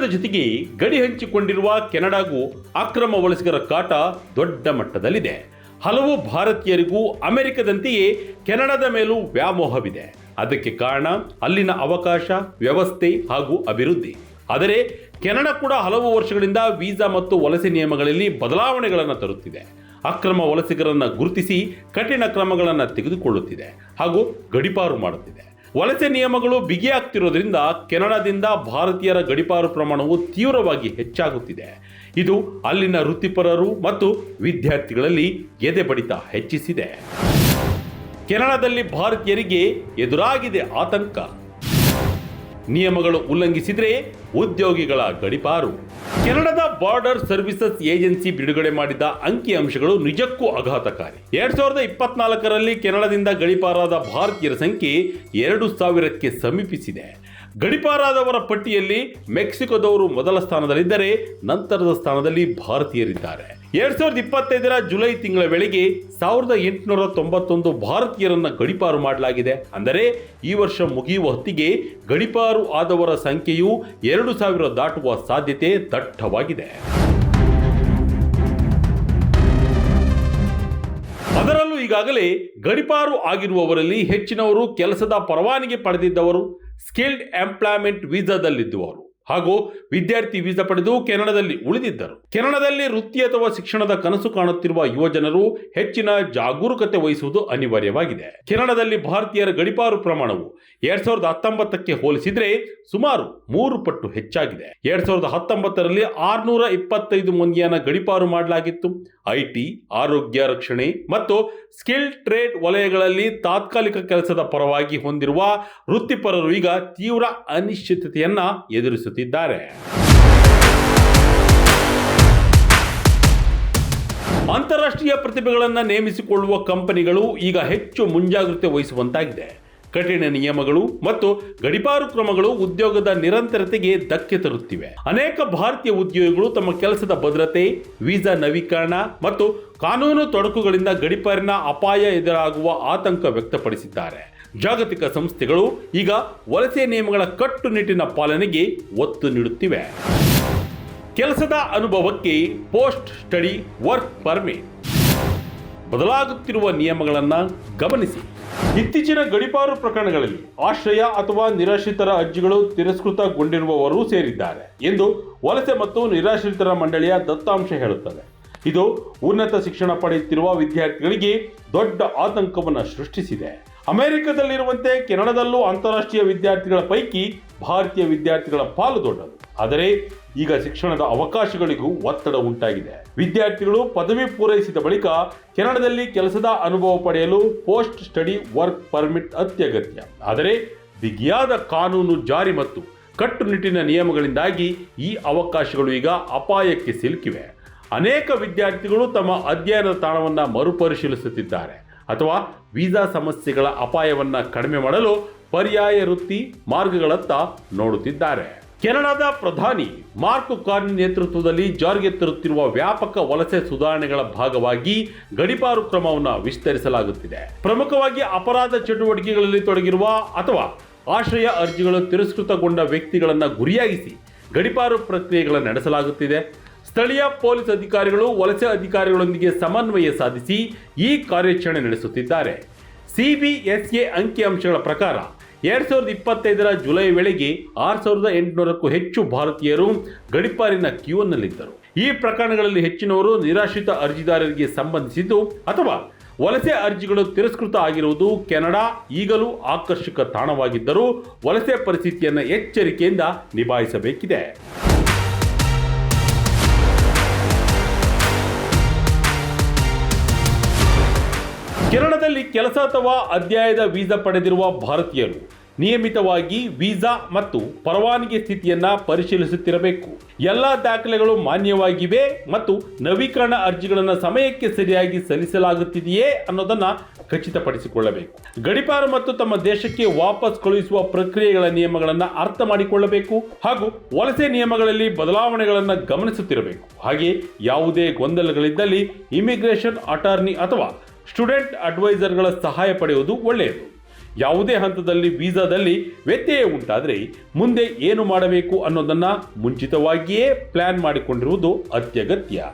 ಅಮೆರಿಕದ ಜೊತೆಗೆ ಗಡಿ ಹಂಚಿಕೊಂಡಿರುವ ಕೆನಡಾಗೂ ಅಕ್ರಮ ವಲಸಿಗರ ಕಾಟ ದೊಡ್ಡ ಮಟ್ಟದಲ್ಲಿದೆ. ಹಲವು ಭಾರತೀಯರಿಗೂ ಅಮೆರಿಕದಂತೆಯೇ ಕೆನಡಾದ ಮೇಲೂ ವ್ಯಾಮೋಹವಿದೆ. ಅದಕ್ಕೆ ಕಾರಣ ಅಲ್ಲಿನ ಅವಕಾಶ, ವ್ಯವಸ್ಥೆ ಹಾಗೂ ಅಭಿವೃದ್ಧಿ. ಆದರೆ ಕೆನಡಾ ಕೂಡ ಹಲವು ವರ್ಷಗಳಿಂದ ವೀಸಾ ಮತ್ತು ವಲಸೆ ನಿಯಮಗಳಲ್ಲಿ ಬದಲಾವಣೆಗಳನ್ನು ತರುತ್ತಿದೆ. ಅಕ್ರಮ ವಲಸಿಗರನ್ನು ಗುರುತಿಸಿ ಕಠಿಣ ಕ್ರಮಗಳನ್ನು ತೆಗೆದುಕೊಳ್ಳುತ್ತಿದೆ ಹಾಗೂ ಗಡಿಪಾರು ಮಾಡುತ್ತಿದೆ. ವಲಸೆ ನಿಯಮಗಳು ಬಿಗಿಯಾಗ್ತಿರೋದ್ರಿಂದ ಕೆನಡಾದಿಂದ ಭಾರತೀಯರ ಗಡಿಪಾರು ಪ್ರಮಾಣವು ತೀವ್ರವಾಗಿ ಹೆಚ್ಚಾಗುತ್ತಿದೆ. ಇದು ಅಲ್ಲಿನ ವೃತ್ತಿಪರರು ಮತ್ತು ವಿದ್ಯಾರ್ಥಿಗಳಲ್ಲಿ ಎದೆ ಬಡಿತ ಹೆಚ್ಚಿಸಿದೆ. ಕೆನಡಾದಲ್ಲಿ ಭಾರತೀಯರಿಗೆ ಎದುರಾಗಿದೆ ಆತಂಕ. ನಿಯಮಗಳು ಉಲ್ಲಂಘಿಸಿದರೆ ಉದ್ಯೋಗಿಗಳ ಗಡಿಪಾರು. ಕೆನಡಾದ ಬಾರ್ಡರ್ ಸರ್ವಿಸಸ್ ಏಜೆನ್ಸಿ ಬಿಡುಗಡೆ ಮಾಡಿದ ಅಂಕಿ ಅಂಶಗಳು ನಿಜಕ್ಕೂ ಆಘಾತಕಾರಿ. ಎರಡ್ ಸಾವಿರದ ಇಪ್ಪತ್ನಾಲ್ಕರಲ್ಲಿ ಕೆನಡಾದಿಂದ ಗಡಿಪಾರಾದ ಭಾರತೀಯರ ಸಂಖ್ಯೆ ಎರಡು ಸಾವಿರಕ್ಕೆ ಸಮೀಪಿಸಿದೆ. ಗಡಿಪಾರಾದವರ ಪಟ್ಟಿಯಲ್ಲಿ ಮೆಕ್ಸಿಕೋದವರು ಮೊದಲ ಸ್ಥಾನದಲ್ಲಿದ್ದರೆ ನಂತರದ ಸ್ಥಾನದಲ್ಲಿ ಭಾರತೀಯರಿದ್ದಾರೆ. ಎರಡ್ ಸಾವಿರದ ಇಪ್ಪತ್ತೈದರ ಜುಲೈ ತಿಂಗಳ ವೇಳೆಗೆ ಸಾವಿರದ ಎಂಟುನೂರ ತೊಂಬತ್ತೊಂದು ಭಾರತೀಯರನ್ನ ಗಡಿಪಾರು ಮಾಡಲಾಗಿದೆ. ಅಂದರೆ ಈ ವರ್ಷ ಮುಗಿಯುವ ಹೊತ್ತಿಗೆ ಗಡಿಪಾರು ಆದವರ ಸಂಖ್ಯೆಯು ಎರಡು ಸಾವಿರ ದಾಟುವ ಸಾಧ್ಯತೆ ದಟ್ಟವಾಗಿದೆ. ಅದರಲ್ಲೂ ಈಗಾಗಲೇ ಗಡಿಪಾರು ಆಗಿರುವವರಲ್ಲಿ ಹೆಚ್ಚಿನವರು ಕೆಲಸದ ಪರವಾನಗಿ ಪಡೆದಿದ್ದವರು, ಸ್ಕಿಲ್ಡ್ ಎಂಪ್ಲಾಯ್ಮೆಂಟ್ ವೀಸಾದಲ್ಲಿದ್ದುವರು. ಹಾಗೂ ವಿದ್ಯಾರ್ಥಿ ವೀಸಾ ಪಡೆದು ಕೆನಡಾದಲ್ಲಿ ಉಳಿದಿದ್ದರು. ಕೆನಡಾದಲ್ಲಿ ವೃತ್ತಿ ಅಥವಾ ಶಿಕ್ಷಣದ ಕನಸು ಕಾಣುತ್ತಿರುವ ಯುವಜನರು ಹೆಚ್ಚಿನ ಜಾಗರೂಕತೆ ವಹಿಸುವುದು ಅನಿವಾರ್ಯವಾಗಿದೆ. ಕೆನಡಾದಲ್ಲಿ ಭಾರತೀಯರ ಗಡಿಪಾರು ಪ್ರಮಾಣವು ಎರಡ್ ಸಾವಿರದ ಹತ್ತೊಂಬತ್ತಕ್ಕೆ ಹೋಲಿಸಿದರೆ ಸುಮಾರು ಮೂರು ಪಟ್ಟು ಹೆಚ್ಚಾಗಿದೆ. ಎರಡ್ ಸಾವಿರದ ಹತ್ತೊಂಬತ್ತರಲ್ಲಿ ಆರ್ನೂರ ಇಪ್ಪತ್ತೈದು ಮಂದಿಯನ್ನ ಗಡಿಪಾರು ಮಾಡಲಾಗಿತ್ತು. ಐಟಿ ಆರೋಗ್ಯ ರಕ್ಷಣೆ ಮತ್ತು ಸ್ಕಿಲ್ ಟ್ರೇಡ್ ವಲಯಗಳಲ್ಲಿ ತಾತ್ಕಾಲಿಕ ಕೆಲಸದ ಪರವಾಗಿ ಹೊಂದಿರುವ ವೃತ್ತಿಪರರು ಈಗ ತೀವ್ರ ಅನಿಶ್ಚಿತತೆಯನ್ನ ಎದುರಿಸುತ್ತಿದ್ದಾರೆ. ಅಂತಾರಾಷ್ಟ್ರೀಯ ಪ್ರತಿಭೆಗಳನ್ನು ನೇಮಿಸಿಕೊಳ್ಳುವ ಕಂಪನಿಗಳು ಈಗ ಹೆಚ್ಚು ಮುಂಜಾಗ್ರತೆ ವಹಿಸುವಂತಾಗಿದೆ. ಕಠಿಣ ನಿಯಮಗಳು ಮತ್ತು ಗಡಿಪಾರು ಕ್ರಮಗಳು ಉದ್ಯೋಗದ ನಿರಂತರತೆಗೆ ಧಕ್ಕೆ ತರುತ್ತಿವೆ. ಅನೇಕ ಭಾರತೀಯ ಉದ್ಯೋಗಿಗಳು ತಮ್ಮ ಕೆಲಸದ ಭದ್ರತೆ, ವೀಸಾ ನವೀಕರಣ ಮತ್ತು ಕಾನೂನು ತೊಡಕುಗಳಿಂದ ಗಡಿಪಾರಿನ ಅಪಾಯ ಎದುರಾಗುವ ಆತಂಕ ವ್ಯಕ್ತಪಡಿಸಿದ್ದಾರೆ. ಜಾಗತಿಕ ಸಂಸ್ಥೆಗಳು ಈಗ ವಲಸೆ ನಿಯಮಗಳ ಕಟ್ಟುನಿಟ್ಟಿನ ಪಾಲನೆಗೆ ಒತ್ತು ನೀಡುತ್ತಿವೆ. ಕೆಲಸದ ಅನುಭವಕ್ಕೆ ಪೋಸ್ಟ್ ಸ್ಟಡಿ ವರ್ಕ್ ಪರ್ಮಿಟ್. ಬದಲಾಗುತ್ತಿರುವ ನಿಯಮಗಳನ್ನು ಗಮನಿಸಿ. ಇತ್ತೀಚಿನ ಗಡಿಪಾರು ಪ್ರಕರಣಗಳಲ್ಲಿ ಆಶ್ರಯ ಅಥವಾ ನಿರಾಶ್ರಿತರ ಅರ್ಜಿಗಳು ತಿರಸ್ಕೃತಗೊಂಡಿರುವವರು ಸೇರಿದ್ದಾರೆ ಎಂದು ವಲಸೆ ಮತ್ತು ನಿರಾಶ್ರಿತರ ಮಂಡಳಿಯ ದತ್ತಾಂಶ ಹೇಳುತ್ತದೆ. ಇದು ಉನ್ನತ ಶಿಕ್ಷಣ ಪಡೆಯುತ್ತಿರುವ ವಿದ್ಯಾರ್ಥಿಗಳಿಗೆ ದೊಡ್ಡ ಆತಂಕವನ್ನು ಸೃಷ್ಟಿಸಿದೆ. ಅಮೆರಿಕದಲ್ಲಿರುವಂತೆ ಕೆನಡಾದಲ್ಲೂ ಅಂತಾರಾಷ್ಟ್ರೀಯ ವಿದ್ಯಾರ್ಥಿಗಳ ಪೈಕಿ ಭಾರತೀಯ ವಿದ್ಯಾರ್ಥಿಗಳ ಪಾಲು ದೊಡ್ಡದು. ಆದರೆ ಈಗ ಶಿಕ್ಷಣದ ಅವಕಾಶಗಳಿಗೂ ಒತ್ತಡ ಉಂಟಾಗಿದೆ. ವಿದ್ಯಾರ್ಥಿಗಳು ಪದವಿ ಪೂರೈಸಿದ ಬಳಿಕ ಕೆನಡಾದಲ್ಲಿ ಕೆಲಸದ ಅನುಭವ ಪಡೆಯಲು ಪೋಸ್ಟ್ ಸ್ಟಡಿ ವರ್ಕ್ ಪರ್ಮಿಟ್ ಅತ್ಯಗತ್ಯ. ಆದರೆ ಬಿಗಿಯಾದ ಕಾನೂನು ಜಾರಿ ಮತ್ತು ಕಟ್ಟುನಿಟ್ಟಿನ ನಿಯಮಗಳಿಂದಾಗಿ ಈ ಅವಕಾಶಗಳು ಈಗ ಅಪಾಯಕ್ಕೆ ಸಿಲುಕಿವೆ. ಅನೇಕ ವಿದ್ಯಾರ್ಥಿಗಳು ತಮ್ಮ ಅಧ್ಯಯನದ ತಾಣವನ್ನು ಮರುಪರಿಶೀಲಿಸುತ್ತಿದ್ದಾರೆ. ಅಥವಾ ವೀಸಾ ಸಮಸ್ಯೆಗಳ ಅಪಾಯವನ್ನು ಕಡಿಮೆ ಮಾಡಲು ಪರ್ಯಾಯ ವೃತ್ತಿ ಮಾರ್ಗಗಳತ್ತ ನೋಡುತ್ತಿದ್ದಾರೆ. ಕೆನಡಾದ ಪ್ರಧಾನಿ ಮಾರ್ಕ್ ಕಾರ್ನ್ ನೇತೃತ್ವದಲ್ಲಿ ಜಾರಿಗೆ ತರುತ್ತಿರುವ ವ್ಯಾಪಕ ವಲಸೆ ಸುಧಾರಣೆಗಳ ಭಾಗವಾಗಿ ಗಡಿಪಾರು ಕ್ರಮವನ್ನು ವಿಸ್ತರಿಸಲಾಗುತ್ತಿದೆ. ಪ್ರಮುಖವಾಗಿ ಅಪರಾಧ ಚಟುವಟಿಕೆಗಳಲ್ಲಿ ತೊಡಗಿರುವ ಅಥವಾ ಆಶ್ರಯ ಅರ್ಜಿಗಳು ತಿರಸ್ಕೃತಗೊಂಡ ವ್ಯಕ್ತಿಗಳನ್ನು ಗುರಿಯಾಗಿಸಿ ಗಡಿಪಾರು ಪ್ರಕ್ರಿಯೆಗಳನ್ನು ನಡೆಸಲಾಗುತ್ತಿದೆ. ಸ್ಥಳೀಯ ಪೊಲೀಸ್ ಅಧಿಕಾರಿಗಳು, ವಲಸೆ ಅಧಿಕಾರಿಗಳೊಂದಿಗೆ ಸಮನ್ವಯ ಸಾಧಿಸಿ ಈ ಕಾರ್ಯಾಚರಣೆ ನಡೆಸುತ್ತಿದ್ದಾರೆ. ಸಿಬಿಎಸ್ಎ ಅಂಕಿಅಂಶಗಳ ಪ್ರಕಾರ, ಎರಡ್ ಸಾವಿರದ ಇಪ್ಪತ್ತೈದರ ಜುಲೈ ವೇಳೆಗೆ ಆರು ಸಾವಿರದ ಎಂಟುನೂರಕ್ಕೂ ಹೆಚ್ಚು ಭಾರತೀಯರು ಗಡಿಪಾರಿನ ಕ್ಯೂನಲ್ಲಿದ್ದರು. ಈ ಪ್ರಕರಣಗಳಲ್ಲಿ ಹೆಚ್ಚಿನವರು ನಿರಾಶ್ರಿತ ಅರ್ಜಿದಾರರಿಗೆ ಸಂಬಂಧಿಸಿದ್ದು ಅಥವಾ ವಲಸೆ ಅರ್ಜಿಗಳು ತಿರಸ್ಕೃತ ಆಗಿರುವುದು ಕೆನಡಾ ಈಗಲೂ ಆಕರ್ಷಕ ತಾಣವಾಗಿದ್ದರೂ ವಲಸೆ ಪರಿಸ್ಥಿತಿಯನ್ನು ಎಚ್ಚರಿಕೆಯಿಂದ ನಿಭಾಯಿಸಬೇಕಿದೆ. ಕೆನಡಾದಲ್ಲಿ ಕೆಲಸ ಅಥವಾ ಅಧ್ಯಾಯದ ವೀಸಾ ಪಡೆದಿರುವ ಭಾರತೀಯರು ನಿಯಮಿತವಾಗಿ ವೀಸಾ ಮತ್ತು ಪರವಾನಗಿ ಸ್ಥಿತಿಯನ್ನ ಪರಿಶೀಲಿಸುತ್ತಿರಬೇಕು. ಎಲ್ಲ ದಾಖಲೆಗಳು ಮಾನ್ಯವಾಗಿವೆ ಮತ್ತು ನವೀಕರಣ ಅರ್ಜಿಗಳನ್ನು ಸಮಯಕ್ಕೆ ಸರಿಯಾಗಿ ಸಲ್ಲಿಸಲಾಗುತ್ತಿದೆಯೇ ಅನ್ನೋದನ್ನ ಖಚಿತಪಡಿಸಿಕೊಳ್ಳಬೇಕು. ಗಡಿಪಾರು ಮತ್ತು ತಮ್ಮ ದೇಶಕ್ಕೆ ವಾಪಸ್ ಕಳುಹಿಸುವ ಪ್ರಕ್ರಿಯೆಗಳ ನಿಯಮಗಳನ್ನು ಅರ್ಥ ಮಾಡಿಕೊಳ್ಳಬೇಕು ಹಾಗೂ ವಲಸೆ ನಿಯಮಗಳಲ್ಲಿ ಬದಲಾವಣೆಗಳನ್ನು ಗಮನಿಸುತ್ತಿರಬೇಕು. ಹಾಗೆ ಯಾವುದೇ ಗೊಂದಲಗಳಿದ್ದಲ್ಲಿ ಇಮಿಗ್ರೇಷನ್ ಅಟಾರ್ನಿ ಅಥವಾ ಸ್ಟೂಡೆಂಟ್ ಅಡ್ವೈಸರ್ಗಳ ಸಹಾಯ ಪಡೆಯುವುದು ಒಳ್ಳೆಯದು. ಯಾವುದೇ ಹಂತದಲ್ಲಿ ವೀಸಾದಲ್ಲಿ ವ್ಯತ್ಯಯ ಉಂಟಾದರೆ ಮುಂದೆ ಏನು ಮಾಡಬೇಕು ಅನ್ನೋದನ್ನು ಮುಂಚಿತವಾಗಿಯೇ ಪ್ಲ್ಯಾನ್ ಮಾಡಿಕೊಂಡಿರುವುದು ಅತ್ಯಗತ್ಯ.